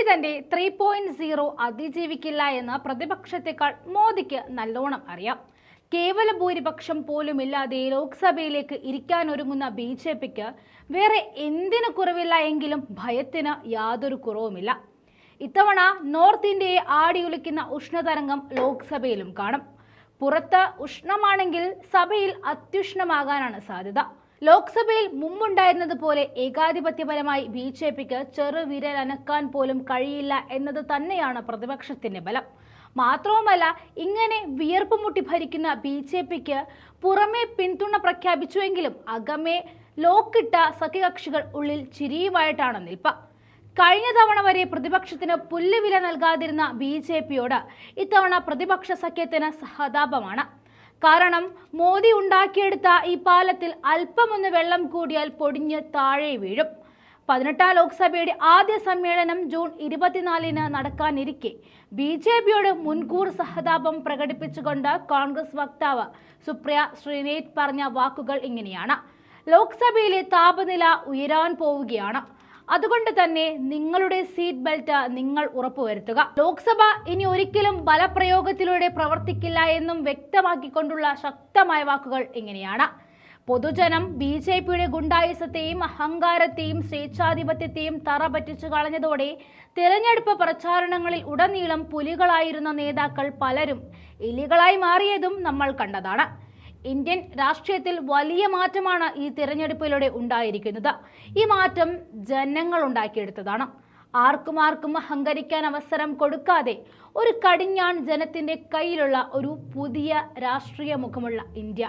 മോദി തന്റെ three point zero അതിജീവിക്കില്ല എന്ന് പ്രതിപക്ഷത്തെക്കാൾ മോദിക്ക് നല്ലോണം അറിയാം. കേവല ഭൂരിപക്ഷം പോലുമില്ലാതെ ലോക്സഭയിലേക്ക് ഇരിക്കാനൊരുങ്ങുന്ന ബി ജെ പിക്ക് വേറെ എന്തിനു കുറവില്ല എങ്കിലും ഭയത്തിന് യാതൊരു കുറവുമില്ല. ഇത്തവണ നോർത്ത് ഇന്ത്യയെ ആടിയുലിക്കുന്ന ഉഷ്ണതരംഗം ലോക്സഭയിലും കാണും. പുറത്ത് ഉഷ്ണമാണെങ്കിൽ സഭയിൽ അത്യുഷ്ണമാകാനാണ് സാധ്യത. ലോക്സഭയിൽ മുമ്പുണ്ടായിരുന്നത് പോലെ ഏകാധിപത്യപരമായി ബി ജെ പിക്ക് ചെറുവിരൽ അനക്കാൻ പോലും കഴിയില്ല എന്നത് തന്നെയാണ് പ്രതിപക്ഷത്തിന്റെ ബലം. മാത്രവുമല്ല ഇങ്ങനെ വിയർപ്പ് മുട്ടി ഭരിക്കുന്ന ബി ജെ പിക്ക് പുറമെ പിന്തുണ പ്രഖ്യാപിച്ചുവെങ്കിലും അകമേ ലോക്കിട്ട സഖ്യകക്ഷികൾ ഉള്ളിൽ ചിരിയുമായിട്ടാണ് നിൽപ്പ്. കഴിഞ്ഞ തവണ വരെ പ്രതിപക്ഷത്തിന് പുല്ലുവില നൽകാതിരുന്ന ബി ജെ പിയോട് ഇത്തവണ പ്രതിപക്ഷ സഖ്യത്തിന് സഹതാപമാണ്. കാരണം മോദി ഉണ്ടാക്കിയെടുത്ത ഈ പാലത്തിൽ അല്പമൊന്ന് വെള്ളം കൂടിയാൽ പൊടിഞ്ഞ് താഴെ വീഴും. പതിനെട്ടാം ലോക്സഭയുടെ ആദ്യ സമ്മേളനം ജൂൺ ഇരുപത്തിനാലിന് നടക്കാനിരിക്കെ. ബി ജെ പിയോട് മുൻകൂർ സഹതാപം പ്രകടിപ്പിച്ചുകൊണ്ട് കോൺഗ്രസ് വക്താവ് സുപ്രിയ ശ്രീനേത് പറഞ്ഞ വാക്കുകൾ ഇങ്ങനെയാണ്. ലോക്സഭയിലെ താപനില ഉയരാൻ പോവുകയാണ്. അതുകൊണ്ട് തന്നെ നിങ്ങളുടെ സീറ്റ് ബെൽറ്റ് നിങ്ങൾ ഉറപ്പുവരുത്തുക. ലോക്സഭ ഇനി ഒരിക്കലും ബലപ്രയോഗത്തിലൂടെ പ്രവർത്തിക്കില്ല എന്നും വ്യക്തമാക്കിക്കൊണ്ടുള്ള ശക്തമായ വാക്കുകൾ ഇങ്ങനെയാണ്. പൊതുജനം ബി ജെ പിയുടെ ഗുണ്ടായുസത്തെയും അഹങ്കാരത്തെയും സ്വേച്ഛാധിപത്യത്തെയും തറ പറ്റിച്ചു കളഞ്ഞതോടെ തിരഞ്ഞെടുപ്പ് പ്രചാരണങ്ങളിൽ ഉടനീളം പുലികളായിരുന്ന നേതാക്കൾ പലരും എലികളായി മാറിയതും നമ്മൾ കണ്ടതാണ്. ഇന്ത്യൻ രാഷ്ട്രീയത്തിൽ വലിയ മാറ്റമാണ് ഈ തിരഞ്ഞെടുപ്പിലൂടെ ഉണ്ടായിരിക്കുന്നത്. ഈ മാറ്റം ജനങ്ങൾ ഉണ്ടാക്കിയെടുത്തതാണ്. ആർക്കും ആർക്കും അഹങ്കരിക്കാൻ അവസരം കൊടുക്കാതെ ഒരു കടിഞ്ഞാൺ ജനത്തിന്റെ കയ്യിലുള്ള ഒരു പുതിയ രാഷ്ട്രീയ മുഖമുള്ള ഇന്ത്യ.